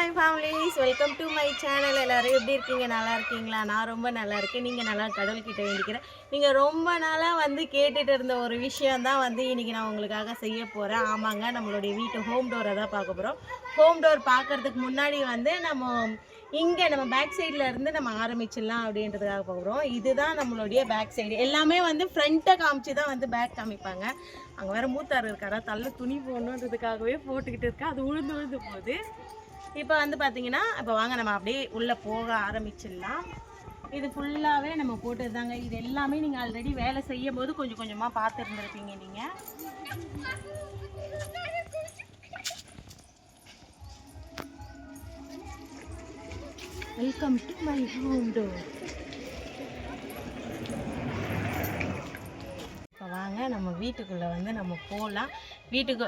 My families welcome to my channel எல்லோரும் எப்படி இருக்கீங்க? நல்லா இருக்கீங்களா? நான் ரொம்ப நல்லா இருக்கேன். நீங்கள் நல்லா கடவுள்கிட்ட வேண்டிக்கிறேன். நீங்கள் ரொம்ப நாளாக வந்து கேட்டுட்டு இருந்த ஒரு விஷயம் தான் வந்து இன்றைக்கி நான் உங்களுக்காக செய்ய போகிறேன் ஆமாங்க நம்மளுடைய வீட்டு ஹோம் டோரை தான் பார்க்க போகிறோம் ஹோம் டோர் பார்க்கறதுக்கு முன்னாடி வந்து நம்ம இங்கே நம்ம பேக் சைடில் இருந்து நம்ம ஆரம்பிச்சிடலாம் அப்படின்றதுக்காக போகிறோம் இதுதான் நம்மளுடைய பேக் சைடு எல்லாமே வந்து ஃப்ரண்ட்டை காமிச்சு தான் வந்து பேக் காமிப்பாங்க. அங்கே வேறு மூத்தார் இருக்காரா? தள்ள துணி போடணுன்றதுக்காகவே போட்டுக்கிட்டு இருக்கா. அது உழுந்து உழுந்து போகுது. இப்போ வந்து பார்த்தீங்கன்னா இப்போ வாங்க நம்ம அப்படியே உள்ளே போக ஆரம்பிச்சிடலாம். இது ஃபுல்லாகவே நம்ம போட்டது தாங்க இது எல்லாமே நீங்கள் ஆல்ரெடி வேலை செய்யும் போது கொஞ்சம் கொஞ்சமாக பார்த்துருந்துருப்பீங்க நீங்கள் welcome to my home tour இப்போ வாங்க நம்ம வீட்டுக்குள்ளே வந்து நம்ம போகலாம் வீட்டுக்கு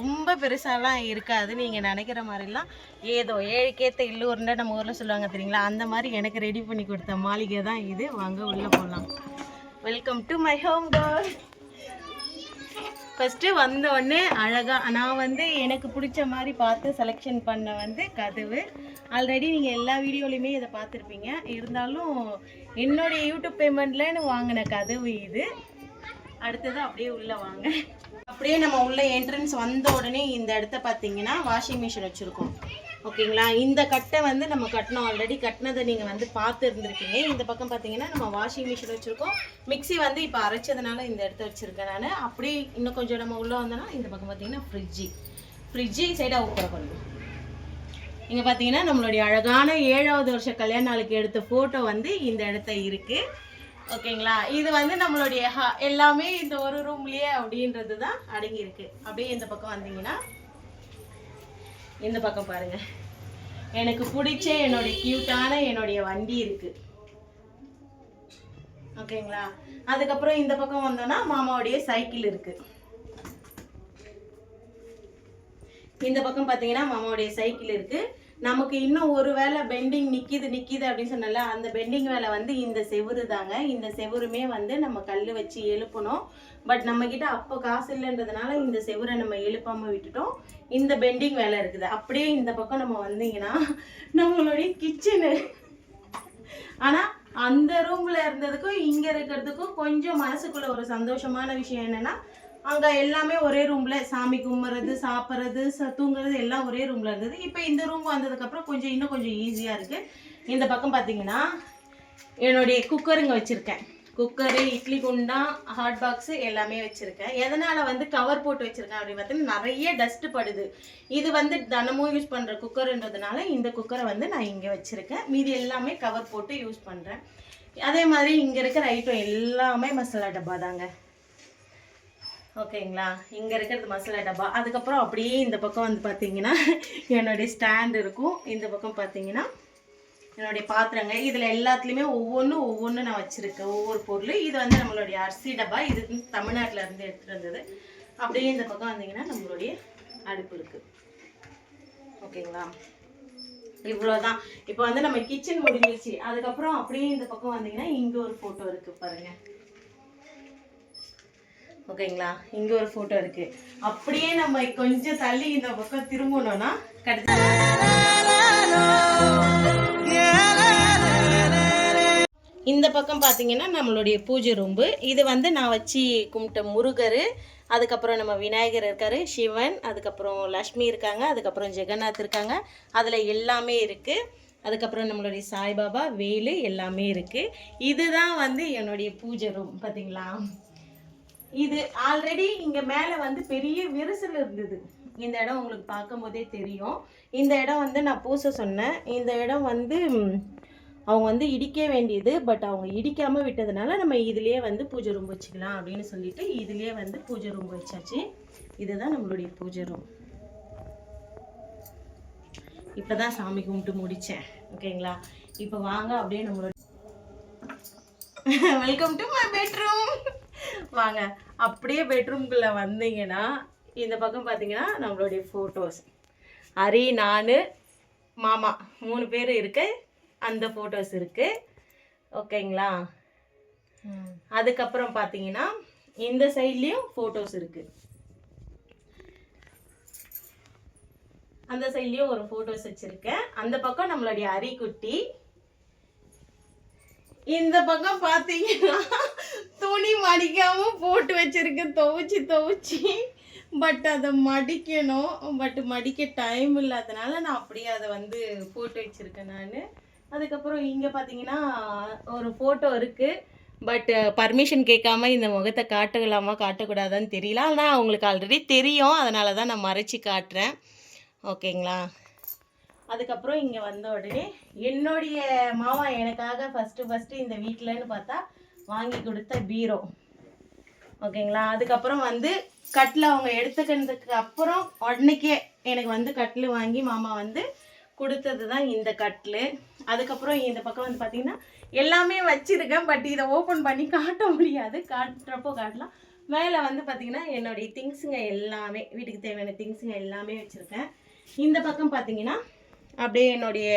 ரொம்ப பெருசாலாம் இருக்காது. நீங்கள் நினைக்கிற மாதிரிலாம் ஏதோ ஏழுக்கேத்த இல்லூர்ன்ற நம்ம ஊரில் சொல்லுவாங்க தெரியுங்களா? அந்த மாதிரி எனக்கு ரெடி பண்ணி கொடுத்த மாளிகை தான் இது. வாங்க உள்ளே போகலாம் welcome to my home tour first வந்தோடனே அழகாக நான் வந்து எனக்கு பிடிச்ச மாதிரி பார்த்து செலெக்ஷன் பண்ண வந்து கதவு. ஆல்ரெடி நீங்கள் எல்லா வீடியோலையுமே இதை பார்த்துருப்பீங்க. இருந்தாலும் என்னுடைய யூடியூப் பேமெண்ட்லன்னு வாங்கின கதவு இது. அடுத்தது அப்படியே உள்ளே வாங்க. அப்படியே நம்ம உள்ள என்ட்ரன்ஸ் வந்த உடனே இந்த இடத்த பார்த்தீங்கன்னா வாஷிங் மிஷின் வச்சுருக்கோம். ஓகேங்களா? இந்த கட்டை வந்து நம்ம கட்டினோம் ஆல்ரெடி கட்டினதை நீங்கள் வந்து பார்த்து இருந்திருக்கீங்க இந்த பக்கம் பார்த்தீங்கன்னா நம்ம வாஷிங் மிஷின் வச்சுருக்கோம். மிக்ஸி வந்து இப்போ அரைச்சதுனால இந்த இடத்த வச்சுருக்கேன் நான். அப்படியே இன்னும் கொஞ்சம் நம்ம உள்ளே வந்தோன்னா இந்த பக்கம் பார்த்தீங்கன்னா ஃப்ரிட்ஜி ஃப்ரிட்ஜி சைடாக ஓப்பன் பண்ணுவோம் இங்கே பார்த்தீங்கன்னா நம்மளுடைய அழகான ஏழாவது வருஷ கல்யாண நாளுக்கு எடுத்த ஃபோட்டோ வந்து இந்த இடத்த இருக்குது ஓகேங்களா? இது வந்து நம்மளுடைய ஹா- எல்லாமே இந்த ஒரு ரூம்லயே அப்படின்றது தான் அடங்கி இருக்கு. அப்படியே இந்த பக்கம் வந்தீங்கன்னா இந்த பக்கம் பாருங்க. எனக்கு பிடிச்ச என்னுடைய கியூட்டான என்னுடைய வண்டி இருக்கு. ஓகேங்களா? அதுக்கப்புறம் இந்த பக்கம் வந்தோம்னா மாமாவுடைய சைக்கிள் இருக்கு. இந்த பக்கம் பார்த்தீங்கன்னா மாமாவுடைய சைக்கிள் இருக்குது நமக்கு இன்னும் ஒரு வேளை பெண்டிங் நிற்கிது நிற்கிது அப்படின்னு சொன்னல அந்த பெண்டிங் வேலை வந்து இந்த செவுரு தாங்க. இந்த செவுருமே வந்து நம்ம கல் வச்சு எழுப்பணும். பட் நம்ம கிட்ட அப்போ காசு இல்லைன்றதுனால இந்த செவுரை நம்ம எழுப்பாமல் விட்டுட்டோம். இந்த பெண்டிங் வேலை இருக்குது. அப்படியே இந்த பக்கம் நம்ம வந்தீங்கன்னா நம்மளுடைய கிச்சனு ஆனால் அந்த ரூமில் இருந்ததுக்கும் இங்கே இருக்கிறதுக்கும் கொஞ்சம் மனசுக்குள்ள ஒரு சந்தோஷமான விஷயம் என்னென்னா அங்கே எல்லாமே ஒரே ரூமில் சாமி கும்பிட்றது சாப்பிட்றது தூங்குறது எல்லாம் ஒரே ரூமில் இருந்தது. இப்போ இந்த ரூம் வந்ததுக்கப்புறம் கொஞ்சம் இன்னும் கொஞ்சம் ஈஸியாக இருக்குது இந்த பக்கம் பார்த்தீங்கன்னா என்னுடைய குக்கருங்க வச்சுருக்கேன். குக்கரு இட்லி குண்டா ஹாட் பாக்ஸு எல்லாமே வச்சுருக்கேன். எதனால் வந்து கவர் போட்டு வச்சுருக்கேன் அப்படின்னு பார்த்தீங்கன்னா நிறைய டஸ்ட்டு படுது. இது வந்து தினமும் யூஸ் பண்ணுற குக்கருன்றதுனால இந்த குக்கரை வந்து நான் இங்கே வச்சுருக்கேன். மீதி எல்லாமே கவர் போட்டு யூஸ் பண்ணுறேன் அதே மாதிரி இங்கே இருக்கிற ஐட்டம் எல்லாமே மசாலா டப்பா தாங்க ஓகேங்களா? இங்கே இருக்கிறது மசாலா டப்பா. அதுக்கப்புறம் அப்படியே இந்த பக்கம் வந்து பார்த்தீங்கன்னா என்னுடைய ஸ்டாண்ட் இருக்கும். இந்த பக்கம் பார்த்தீங்கன்னா என்னுடைய பாத்திரங்க. இதில் எல்லாத்துலேயுமே ஒவ்வொன்றும் ஒவ்வொன்றும் நான் வச்சுருக்கேன். ஒவ்வொரு பொருள். இது வந்து நம்மளுடைய அரிசி டப்பா. இது தமிழ்நாட்டில் இருந்து எடுத்துகிட்டு வந்தது. அப்படியே இந்த பக்கம் வந்தீங்கன்னா நம்மளுடைய அடுப்பு இருக்குது ஓகேங்களா? இவ்வளோதான் இப்போ வந்து நம்ம கிச்சன் முடிஞ்சிருச்சு. அதுக்கப்புறம் அப்படியே இந்த பக்கம் வந்தீங்கன்னா இங்கே ஒரு ஃபோட்டோ இருக்குது பாருங்கள் ஓகேங்களா? இங்க ஒரு ஃபோட்டோ இருக்கு. அப்படியே நம்ம கொஞ்சம் தள்ளி இந்த பக்கம் திரும்பணும்னா கடைசி இந்த பக்கம் பார்த்தீங்கன்னா நம்மளுடைய பூஜை ரூம்பு இது வந்து நான் வச்சு கும்பிட்ட முருகர் அதுக்கப்புறம் நம்ம விநாயகர் இருக்கார் சிவன் அதுக்கப்புறம் லக்ஷ்மி இருக்காங்க அதுக்கப்புறம் ஜெகநாத் இருக்காங்க. அதில் எல்லாமே இருக்குது அதுக்கப்புறம் நம்மளுடைய சாய்பாபா வேலு எல்லாமே இருக்குது இதுதான் வந்து என்னுடைய பூஜை ரூம் பார்த்தீங்களா இது ஆல்ரெடி இங்க மேல வந்து பெரிய விரிசல் இருந்தது. இந்த இடம் உங்களுக்கு பார்க்கும்போதே தெரியும். இந்த இடம் வந்து நான் பூச சொன்னேன். இந்த இடம் வந்து அவங்க வந்து இடிக்க வேண்டியது பட் அவங்க இடிக்காமல் விட்டதுனால நம்ம இதுலேயே வந்து பூஜை ரூம் வச்சுக்கலாம் அப்படின்னு சொல்லிட்டு இதுலேயே வந்து பூஜை ரூம் வச்சாச்சு. இதுதான் நம்மளுடைய பூஜை ரூம் இப்போ தான் சாமி கும்பிட்டு முடித்தேன் ஓகேங்களா? இப்போ வாங்க அப்படியே நம்மளோட வெல்கம் டு மை பெட்ரூம் வாங்க. அப்படியே பெட்ரூம்குள்ளே வந்தீங்கன்னா இந்த பக்கம் பார்த்தீங்கன்னா நம்மளுடைய ஃபோட்டோஸ் ஹரி நான் மாமா மூணு பேர் இருக்கு. அந்த ஃபோட்டோஸ் இருக்கு. ஓகேங்களா அதுக்கப்புறம் பார்த்தீங்கன்னா இந்த சைட்லேயும் ஃபோட்டோஸ் இருக்கு. அந்த சைட்லயும் ஒரு போட்டோஸ் வச்சிருக்கேன். அந்த பக்கம் நம்மளுடைய அரிக்குட்டி இந்த பக்கம் பார்த்தீங்கன்னா துணி மடிக்காமல் போட்டு வச்சிருக்கேன் துவைச்சி துவைச்சி. பட் அதை மடிக்கணும். பட் மடிக்க டைம் இல்லாதனால நான் அப்படியே அதை வந்து போட்டு வச்சுருக்கேன் நான். அதுக்கப்புறம் இங்கே பார்த்தீங்கன்னா ஒரு ஃபோட்டோ இருக்குது பட் பர்மிஷன் கேட்காம இந்த முகத்தை காட்டலாமா காட்டக்கூடாதான்னு தெரியல. ஆனால் அவங்களுக்கு ஆல்ரெடி தெரியும். அதனால தான் நான் மறைச்சி காட்டுறேன். ஓகேங்களா அதுக்கப்புறம் இங்கே வந்த உடனே என்னுடைய மாமா எனக்காக ஃபஸ்ட்டு ஃபஸ்ட்டு இந்த வீட்டிலன்னு பார்த்தா வாங்கி கொடுத்த பீரோ. ஓகேங்களா? அதுக்கப்புறம் வந்து கட்டில் அவங்க எடுத்துக்கிறதுக்கு அப்புறம் உடனேக்கே எனக்கு வந்து கட்டில் வாங்கி மாமா வந்து கொடுத்தது தான் இந்த கட்டில். அதுக்கப்புறம் இந்த பக்கம் வந்து பார்த்திங்கன்னா எல்லாமே வச்சுருக்கேன் பட் இதை ஓப்பன் பண்ணி காட்ட முடியாது. காட்டுறப்போ காட்டலாம். மேலே வந்து பார்த்திங்கன்னா என்னுடைய திங்ஸுங்க எல்லாமே வீட்டுக்கு தேவையான திங்ஸுங்க எல்லாமே வச்சுருக்கேன். இந்த பக்கம் பார்த்தீங்கன்னா அப்படியே என்னுடைய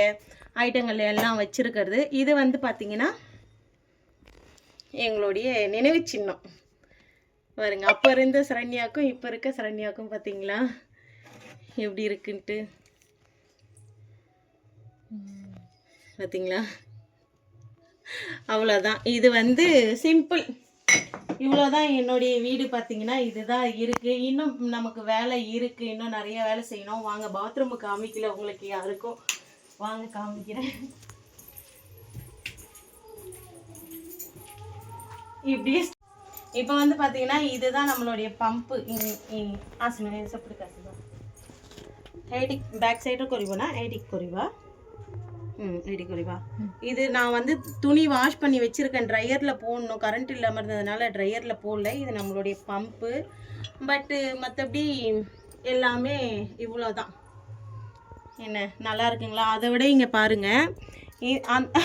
ஐட்டங்கள் எல்லாம் வச்சிருக்கிறது. இது வந்து பார்த்திங்கன்னா எங்களுடைய நினைவு சின்னம். பாருங்க அப்போ இருந்த சரண்யாக்கும் இப்போ இருக்க சரண்யாக்கும் பார்த்தீங்களா எப்படி இருக்குன்ட்டு. பார்த்தீங்களா அவ்வளோதான் இது வந்து சிம்பிள் இவ்வளோதான் என்னுடைய வீடு பார்த்தீங்கன்னா இதுதான் இருக்குது இன்னும் நமக்கு வேலை இருக்குது இன்னும் நிறைய வேலை செய்யணும். வாங்க பாத்ரூம் காமிக்கல. உங்களுக்கு யாருக்கும் வாங்க காமிக்கிறேன். இப்படியே இப்போ வந்து பார்த்தீங்கன்னா இதுதான் நம்மளுடைய பம்பு ஆசனம் சப்படி காசு ஹைடிக் பேக் சைடும் குறைவுனா ஹைடிக் குறைவா? ம் ஐடி கொரிவா இது நான் வந்து துணி வாஷ் பண்ணி வச்சிருக்கேன். ட்ரையரில் போடணும். கரண்ட் இல்லாமல் இருந்ததுனால ட்ரையரில் போடல. இது நம்மளுடைய பம்பு பட்டு மற்றபடி எல்லாமே இவ்வளோ தான் என்ன நல்லா இருக்குங்களா? அதை விட இங்கே பாருங்க. இ- அந்த-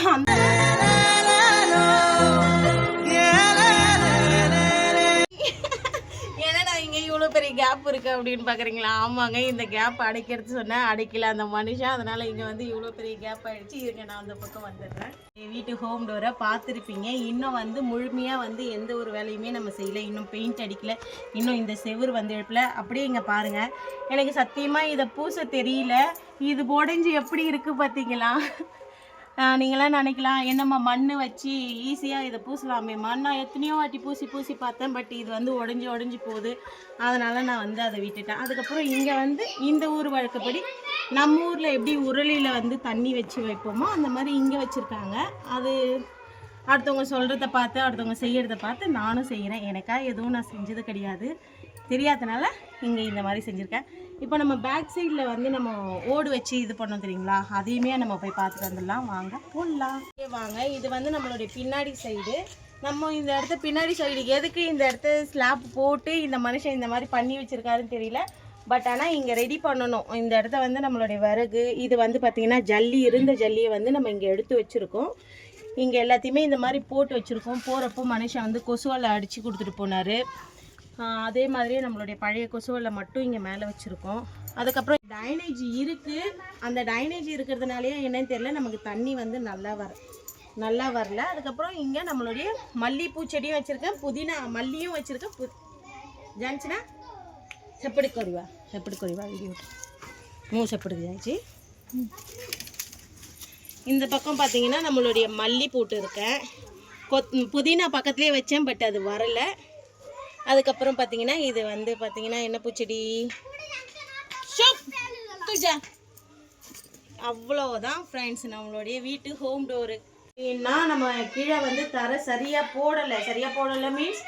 கேப் இருக்கு அப்படின்னு பாக்குறீங்களா? ஆமாங்க இந்த கேப் அடைக்கிறது சொன்னேன் அடைக்கல. அந்த மனுஷன் அதனால இங்க வந்து இவ்வளோ பெரிய கேப் ஆயிடுச்சு. இருங்க நான் அந்த பக்கம் வந்துடுறேன். என் வீட்டு ஹோம் டோரை பார்த்துருப்பீங்க. இன்னும் வந்து முழுமையா வந்து எந்த ஒரு வேலையுமே நம்ம செய்யல. இன்னும் பெயிண்ட் அடிக்கல. இன்னும் இந்த செவுரு வந்து எழுப்பல. அப்படியே இங்க பாருங்க. எனக்கு சத்தியமா இதை பூச தெரியல. இது உடைஞ்சு எப்படி இருக்கு பார்த்தீங்களா நீங்களாம் நினைக்கலாம். என்னம்மா மண் வச்சு ஈஸியாக இதை பூசலாமேம்மா நான் எத்தனையோ வாட்டி பூசி பூசி பார்த்தேன். பட் இது வந்து உடஞ்சி உடஞ்சி போகுது. அதனால் நான் வந்து அதை விட்டுட்டேன். அதுக்கப்புறம் இங்கே வந்து இந்த ஊர் வழக்கப்படி நம்ம ஊரில் எப்படி உருளியில் வந்து தண்ணி வச்சு வைப்போமோ அந்த மாதிரி இங்கே வச்சுருக்காங்க. அது அடுத்தவங்க சொல்கிறத பார்த்து அடுத்தவங்க செய்கிறத பார்த்து நானும் செய்கிறேன் எனக்காக எதுவும் நான் செஞ்சது கிடையாது. தெரியாதனால இங்கே இந்த மாதிரி செஞ்சுருக்கேன். இப்போ நம்ம பேக் சைடில் வந்து நம்ம ஓடு வச்சு இது பண்ணோம் தெரியுங்களா? அதையுமே நம்ம போய் பார்த்துட்டு வந்துடலாம். வாங்க போடலாம். வாங்க இது வந்து நம்மளுடைய பின்னாடி சைடு நம்ம இந்த இடத்த பின்னாடி சைடு எதுக்கு இந்த இடத்த ஸ்லாப் போட்டு இந்த மனுஷன் இந்த மாதிரி பண்ணி வச்சிருக்காருன்னு தெரியல. பட் ஆனால் இங்கே ரெடி பண்ணணும். இந்த இடத்த வந்து நம்மளுடைய விறகு இது வந்து பார்த்திங்கன்னா ஜல்லி இருந்த ஜல்லியை வந்து நம்ம இங்கே எடுத்து வச்சுருக்கோம். இங்கே எல்லாத்தையுமே இந்த மாதிரி போட்டு வச்சுருக்கோம். போகிறப்போ மனுஷன் வந்து கொசுவால் அடித்து கொடுத்துட்டு போனார். அதே மாதிரியே நம்மளுடைய பழைய கொசுவலை மட்டும் இங்கே மேலே வச்சுருக்கோம். அதுக்கப்புறம் டைனேஜ் இருக்குது அந்த டைனேஜ் இருக்கிறதுனாலே என்னன்னு தெரியல நமக்கு தண்ணி வந்து நல்லா வர நல்லா வரல. அதுக்கப்புறம் இங்கே நம்மளுடைய மல்லிகைப்பூ செடியும் வச்சுருக்கேன். புதினா மல்லியும் வச்சுருக்கேன். பு ஜான்சினா? செப்படி கொரிவா செப்படி கொரிவா வீடியோ மூ செப்படி ஜான்சி. இந்த பக்கம் பார்த்தீங்கன்னா நம்மளுடைய மல்லி போட்டு இருக்கேன். கொத் புதினா பக்கத்துலேயே வச்சேன் பட் அது வரலை. அதுக்கப்புறம் பார்த்தீங்கன்னா இது வந்து பார்த்தீங்கன்னா என்ன பூச்செடி? பூஜா அவ்வளோதான் ஃப்ரெண்ட்ஸ் நம்மளுடைய வீட்டு ஹோம் டோரு ஏன்னா நம்ம கீழே வந்து தர சரியாக போடலை. சரியாக போடலை மீன்ஸ்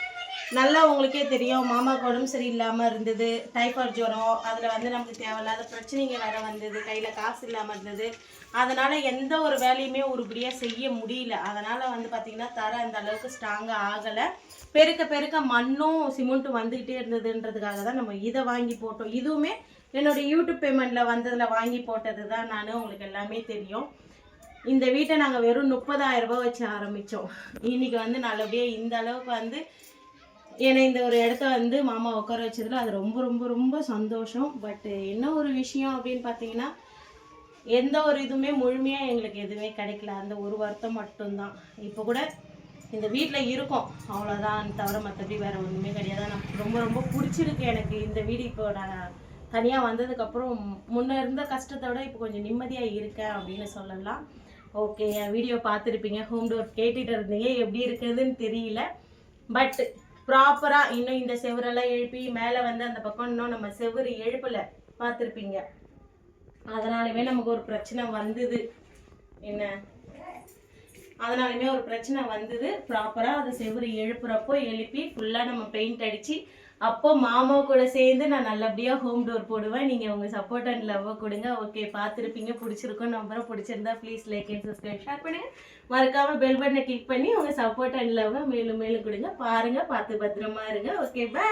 நல்லா உங்களுக்கே தெரியும். மாமாக்கு உடம்பு சரியில்லாமல் இருந்தது. டைஃபாய்ட் ஜுரம். அதில் வந்து நமக்கு தேவையில்லாத பிரச்சனைங்க வேறு வந்தது. கையில் காசு இல்லாமல் இருந்தது. அதனால் எந்த ஒரு வேலையுமே உருப்படியாக செய்ய முடியல. அதனால் வந்து பார்த்திங்கன்னா தர அந்த அளவுக்கு ஸ்ட்ராங்காக ஆகலை. பெருக்க பெருக்க மண்ணும் சிமெண்ட்டும் வந்துக்கிட்டே இருந்ததுன்றதுக்காக தான் நம்ம இதை வாங்கி போட்டோம். இதுவுமே என்னோட யூடியூப் பேமெண்ட்டில் வந்ததில் வாங்கி போட்டது தான் நான். உங்களுக்கு எல்லாமே தெரியும். இந்த வீட்டை நாங்கள் வெறும் முப்பதாயிரம் ரூபாய் வச்சு ஆரம்பித்தோம் இன்னைக்கு வந்து நல்லபடியாக இந்த அளவுக்கு வந்து என்னை இந்த ஒரு இடத்த வந்து மாமா உட்கார வச்சதுல அது ரொம்ப ரொம்ப ரொம்ப சந்தோஷம். பட் என்ன ஒரு விஷயம் அப்படின்னு பார்த்தீங்கன்னா எந்த ஒரு இதுவுமே முழுமையாக எங்களுக்கு எதுவுமே கிடைக்கல. அந்த ஒரு வருத்தம் மட்டும்தான். இப்போ கூட இந்த வீட்டில் இருக்கோம். அவ்வளோதான் தவிர மற்றபடி வேறு ஒன்றுமே கிடையாது. நான் ரொம்ப ரொம்ப பிடிச்சிருக்கு எனக்கு இந்த வீடு. இப்போ நான் தனியாக வந்ததுக்கப்புறம் முன்னே இருந்த கஷ்டத்தை விட இப்போ கொஞ்சம் நிம்மதியாக இருக்கேன் அப்படின்னு சொல்லலாம். ஓகே என் வீடியோ பார்த்துருப்பீங்க. ஹோம் டோர் கேட்டுகிட்டு இருந்தீங்க. எப்படி இருக்குதுன்னு தெரியல. பட் ப்ராப்பராக இன்னும் இந்த செவரெல்லாம் எழுப்பி மேலே வந்து அந்த பக்கம் இன்னும் நம்ம செவுரு எழுப்பலை பார்த்துருப்பீங்க. அதனாலவே நமக்கு ஒரு பிரச்சனை வந்தது. என்ன? அதனாலுமே ஒரு பிரச்சனை வந்தது. ப்ராப்பராக அதை செவுரு எழுப்புறப்போ எழுப்பி ஃபுல்லாக நம்ம பெயிண்ட் அடித்து அப்போ மாமா கூட சேர்ந்து நான் நல்லபடியாக ஹோம் டோர் போடுவேன். நீங்கள் உங்கள் சப்போர்ட் அண்ட் லவ்வை கொடுங்க. ஓகே பார்த்துருப்பீங்க. பிடிச்சிருக்கோம். நம்புறோம் பிடிச்சிருந்தா please like and subscribe share பண்ணுங்கள் மறக்காமல் பெல் பட்டனை கிளிக் பண்ணி உங்கள் சப்போர்ட் அண்ட் லவ்வை மேலும் மேலும் கொடுங்க. பாருங்கள் பார்த்து பத்திரமா இருங்க. Okay bye